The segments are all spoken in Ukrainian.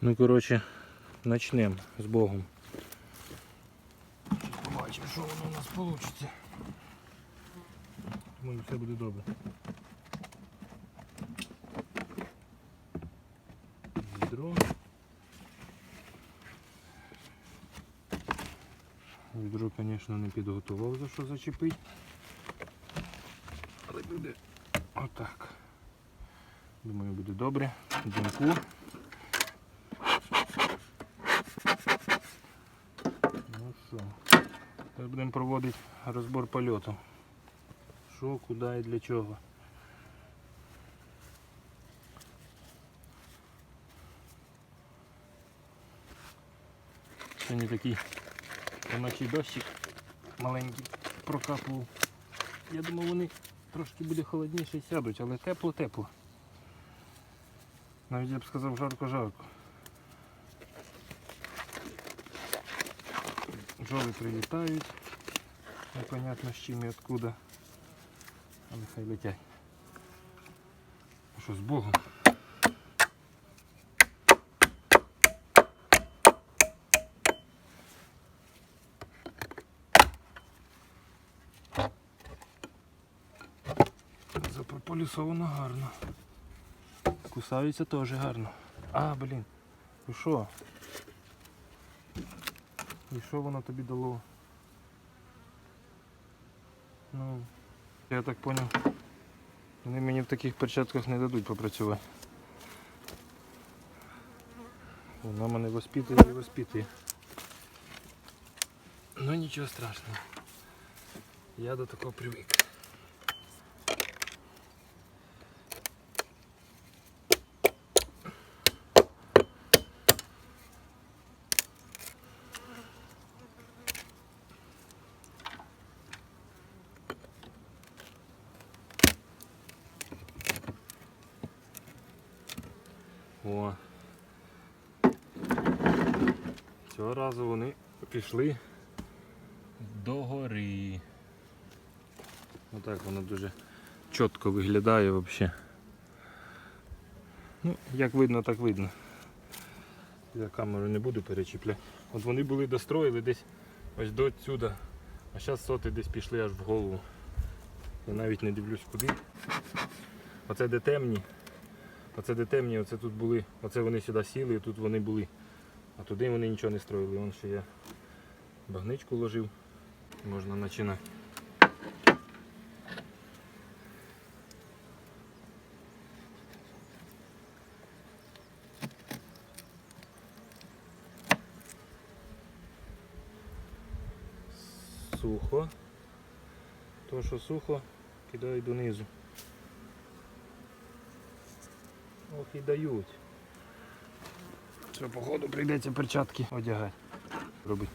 Ну, коротше, почнемо з Богом. Побачимо, що воно у нас вийде. Думаю, все буде добре. Відро. Відро, звісно, не підготував за що зачепити. Але буде отак. Думаю, буде добре. Димку. Ну що, тепер будемо проводити розбор польоту. Що, куди і для чого. Сьогодні такий вночі дощик маленький прокапував. Я думав вони трошки буде холодніше сядуть, але тепло-тепло. Навіть я б сказав жарко-жарко. Жоли прилітають. Непонятно з чим і откуда. А нехай летять. Що, з Богом? Заполюсовано гарно. Кусаються теж гарно. А, блін. І що? І що воно тобі дало? Ну, я так зрозумів, Вони мені в таких перчатках не дадуть попрацювати. Вона мене воспитує і воспитує. Ну нічого страшного. Я до такого привик. Цього разу вони пішли до гори. Отак воно дуже чітко виглядає взагалі. Ну, як видно, так видно. Я камеру не буду перечіпляти. От вони були достроїли десь ось до сюди. А зараз соти десь пішли аж в голову. Я навіть не дивлюсь куди. Оце де темні. Оце де темні, оце тут були, оце вони сюди сіли, тут вони були. А туди вони нічого не строїли. Вон ще я багничку ложив. Можна починати. Сухо. То, що сухо, кидаю донизу. Ох і дають. Що, походу прийдеться перчатки одягати. Робити.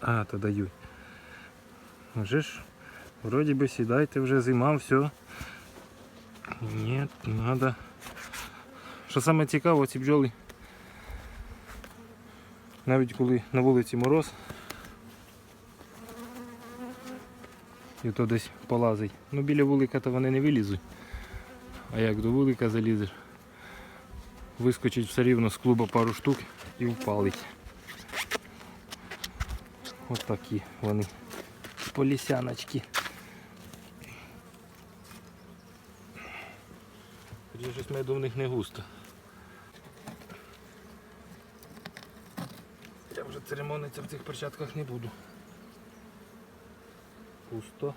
А, то дають. Вже ж, вроді би сідайте вже зима, все. Ні, треба. Що саме цікаво, ці бджоли, навіть коли на вулиці мороз, і то десь полазить. Ну біля вулика то вони не вилізуть. А як до вулика залізеш, вискочить все рівно з клуба пару штук і впалить. Ось такі вони полісяночки. Щось меду в них не густо. Я вже церемонитися в цих перчатках не буду. Пусто.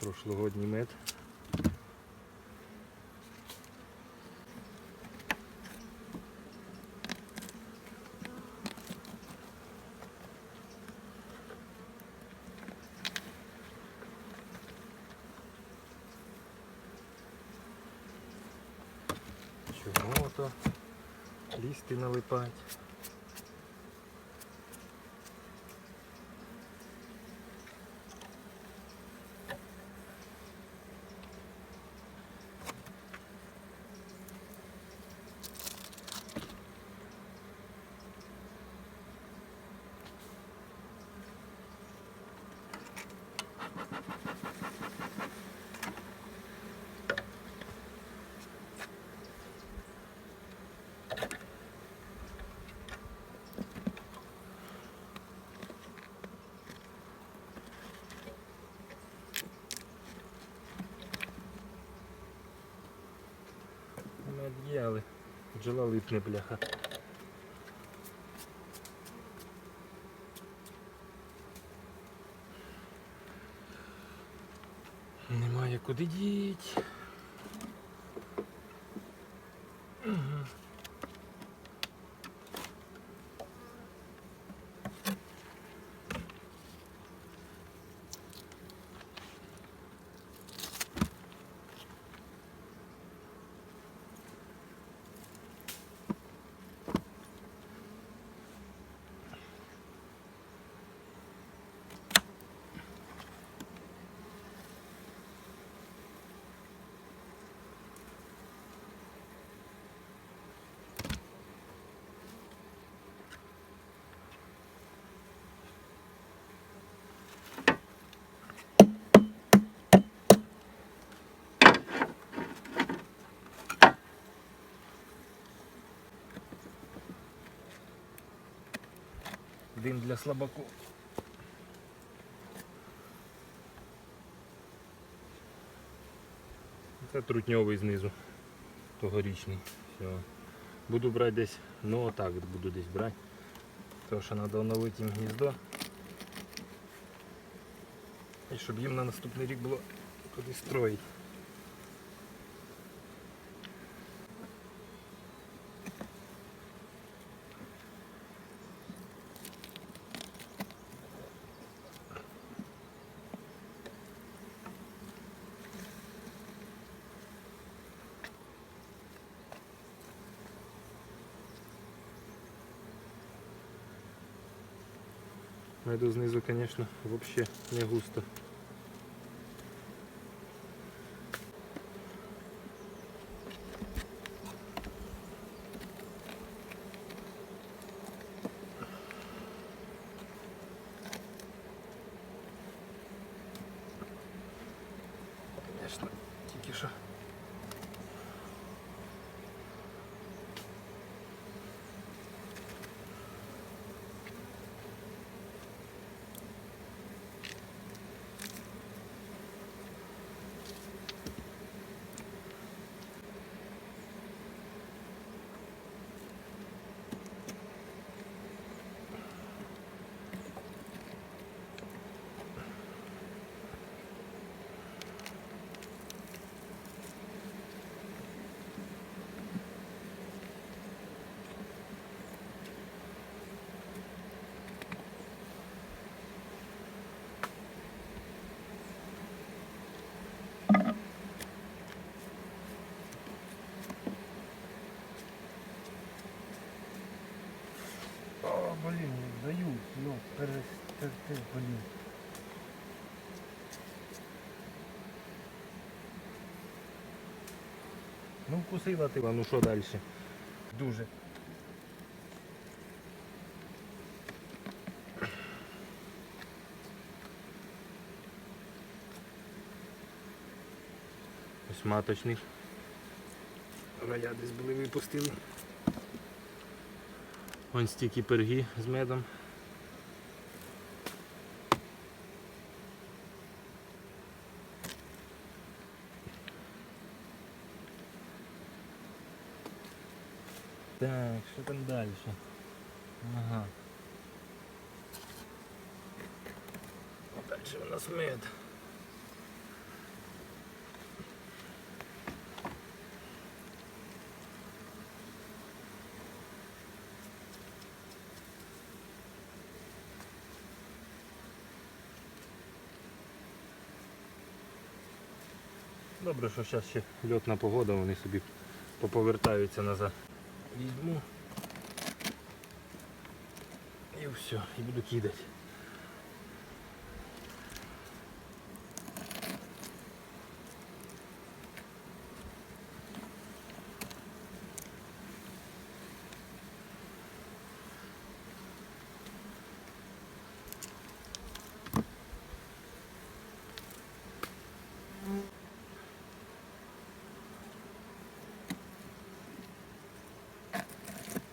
Прошлогодній мед. Чого то? Лізти налипать. Бджола липне, бляха. Немає куди діть. Дим для слабаков. Це трутньовий знизу. Тогорічний. Все. Буду брати десь, ну отак буду десь брати. Тому що треба оновити їм гніздо. І щоб їм на наступний рік було куди строїти. Меду знизу, конечно, вообще не густо. Конечно, тільки. Ну, перестерти, блін. Ну вкусила ти, ну що далі? Дуже. Ось маточник. Роя десь були випустили. Ось стільки перги з медом. Так, що там далі? Ага. Далі у нас мед. Добре, що зараз ще льотна погода, вони собі поповертаються назад візьму и все, и буду кидать.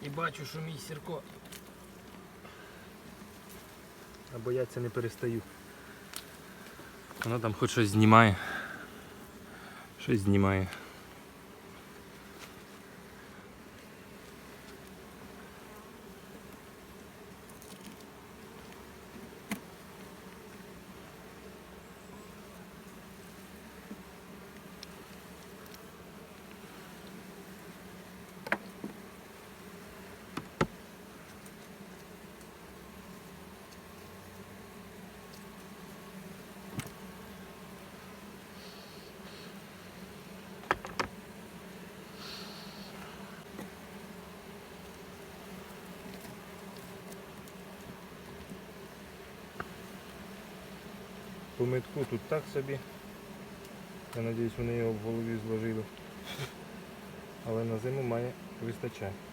І бачу, що мій сірко. А бояться не перестаю. Воно там хоч щось знімає. Щось знімає. По метку тут так собі. Я сподіваюся, вони його в голові зложили. Але на зиму має вистачати.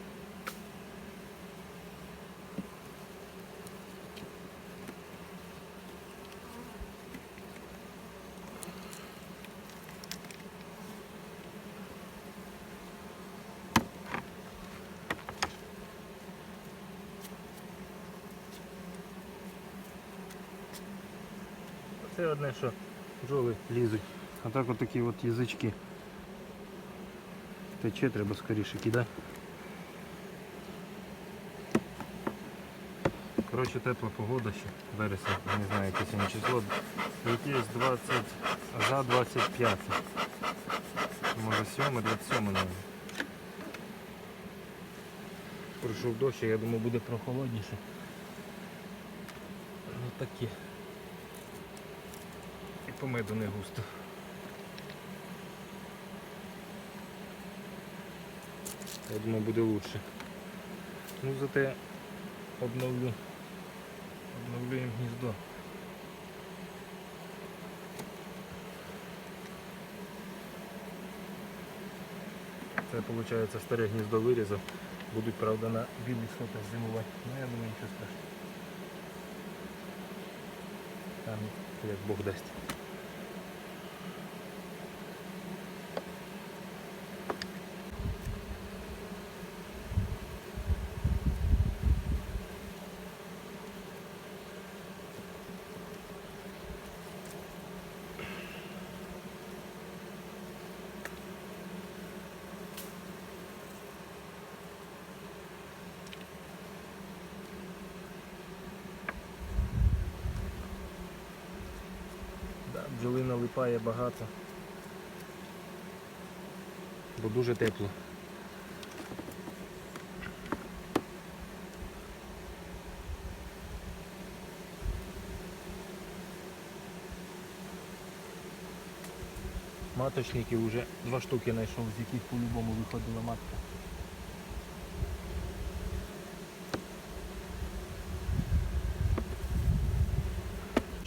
Це одне, що бджоли лізуть. А так от такі от язички. Тече, треба скоріше кидати. Коротше, тепла погода ще, вересень, не знаю яке сьогодні число. Якесь 20, за 25. Може 7, 27, мабуть. Пройшов дощ, я думаю, буде прохолодніше. Ну таке. І по меду не густо. Я думаю, буде лучше. Ну зате обновлю. Обновлю їм гніздо. Це виходить старе гніздо вирізав. Будуть, правда, на білий сотах зимувати. Ну я думаю, нічого страшного. Там як Бог дасть. Да, бджоли налипає багато. Бо дуже тепло. Маточники вже два штуки знайшов, з яких по-любому виходила матка.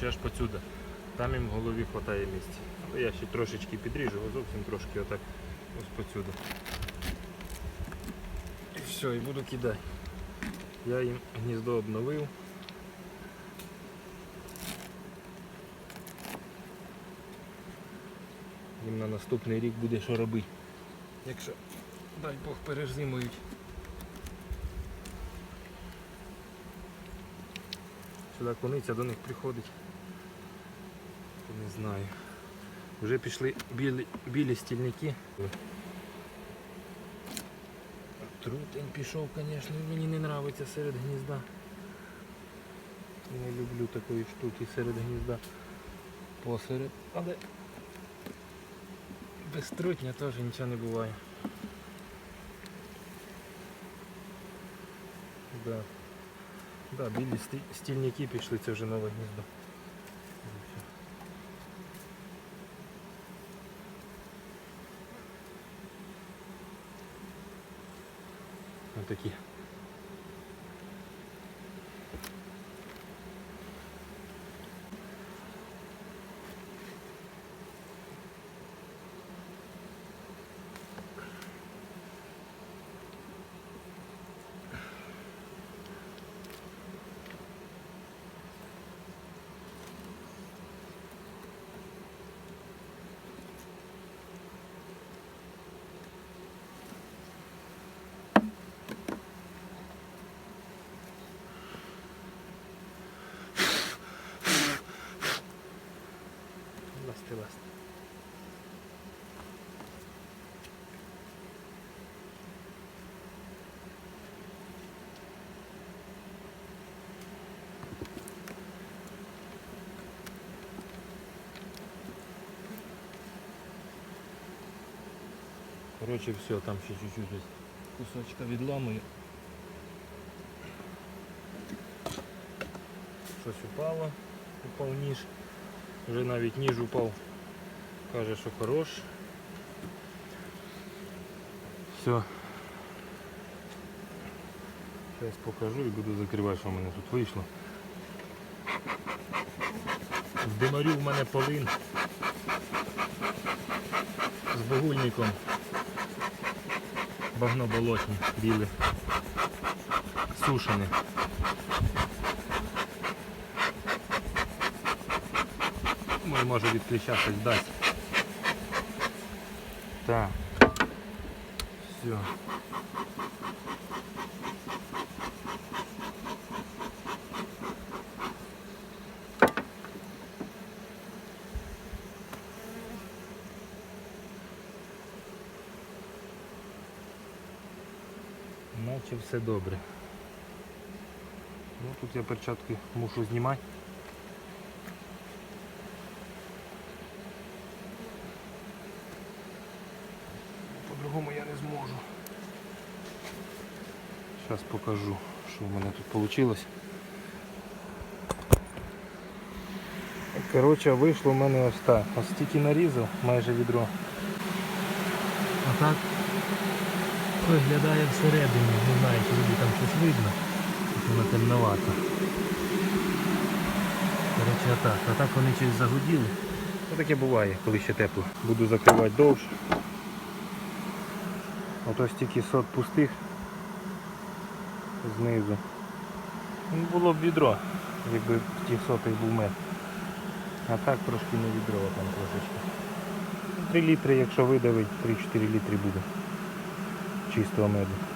Аж поцюда. Там їм в голові вистачає місця. Але я ще трошечки підріжу, зовсім трошки отак ось поцюда. І все, і буду кидати. Я їм гніздо обновив. Їм на наступний рік буде що робити. Якщо, дай Бог, перезимують. Сюди кониця до них приходить. Не знаю. Вже пішли білі, білі стільники. Трутень пішов, звісно, мені не подобається серед гнізда. Не люблю такої штуки серед гнізда. Посеред. Але без трутня теж нічого не буває. Да. Да, білі стільники пішли, це вже нове гніздо. Отакі. звідти вести. Коротше, все, там еще чуть-чуть кусочка відламую. Щось упало, упав ніж. Вже навіть ніж упав. Каже, що хорош. Все. Зараз покажу і буду закривати, що в мене тут вийшло. В димарю в мене полин з багульником. Багно болотні, біле. Сушене. Мой може від кліща щось. Так. Все. Наче все добре. Ну, тут я перчатки мушу знімати. По-другому я не зможу. Зараз покажу, що в мене тут вийшло. Коротше, вийшло в мене ось так. Ось стільки нарізав, майже відро. А так виглядає всередині, не знаю, чи тобі там щось видно. Воно темновато. Коротше, отак. А так вони щось загуділи. Ну таке буває, коли ще тепло. Буду закривати довше. Ото стільки сот пустих знизу. Ну, було б відро, якби в тих сотих був мед. А так трошки не відро там трошечки. 3 літри, якщо видавить, 3-4 літри буде чистого меду.